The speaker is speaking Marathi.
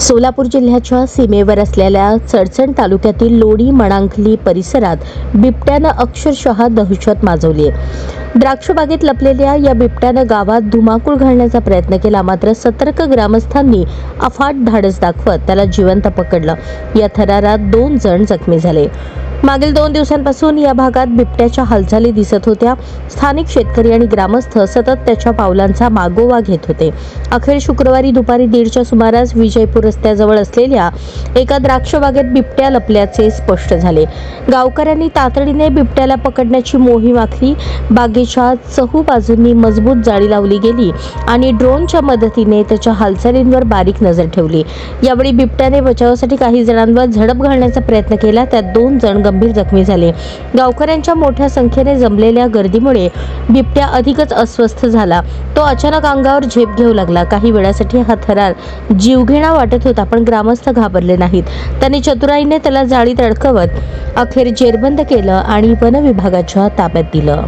Solapur जिल्ह्याच्या सीमेवर असलेल्या चडचण तालुक्यातील लोणी मणांखली परिसरात बिबट्यानं अक्षरशः दहशत माजवली आहे द्राक्षबागेत लपलेल्या या बिबट्यानं गावात धुमाकूळ घालण्याचा प्रयत्न केला मात्र सतर्क ग्रामस्थांनी अफाट धाडस दाखवत त्याला जिवंत पकडलं. या थरारात दोन जण जखमी झाले. मागील दोन दिवसांपासून या भागात बिबट्याच्या हालचाली दिसत होत्या. स्थानिक शेतकरी आणि ग्रामस्थ सतत त्याच्या पावलांचा मागोवा घेत होते. अखेर शुक्रवारी दुपारी दीडच्या सुमारास विजयपूर रस्त्याजवळ असलेल्या एका द्राक्ष बागेत बिबट्या लपल्याचे स्पष्ट झाले. गावकऱ्यांनी तातडीने बिबट्याला पकडण्याची मोहीम आखली. बागेच्या चहू बाजूंनी मजबूत जाळी लावली गेली आणि ड्रोनच्या मदतीने त्याच्या हालचालींवर बारीक नजर ठेवली. यावेळी बिबट्याने बचावासाठी काही जणांवर झडप घालण्याचा प्रयत्न केला. त्यात दोन जण गंभीर जखमी झाले. गावकऱ्यांच्या मोठ्या संख्येने जमलेल्या गर्दीमुळे बिबट्या अधिकच अस्वस्थ झाला. तो अचानक अंगावर झेप घेऊ लागला. काही वेळासाठी हा थरार जीवघेणा वाटत होता पण ग्रामस्थ घाबरले नाहीत. त्यांनी चतुराईने त्याला जाळीत अडकवत अखेर जेरबंद केलं आणि वन विभागाच्या ताब्यात दिलं.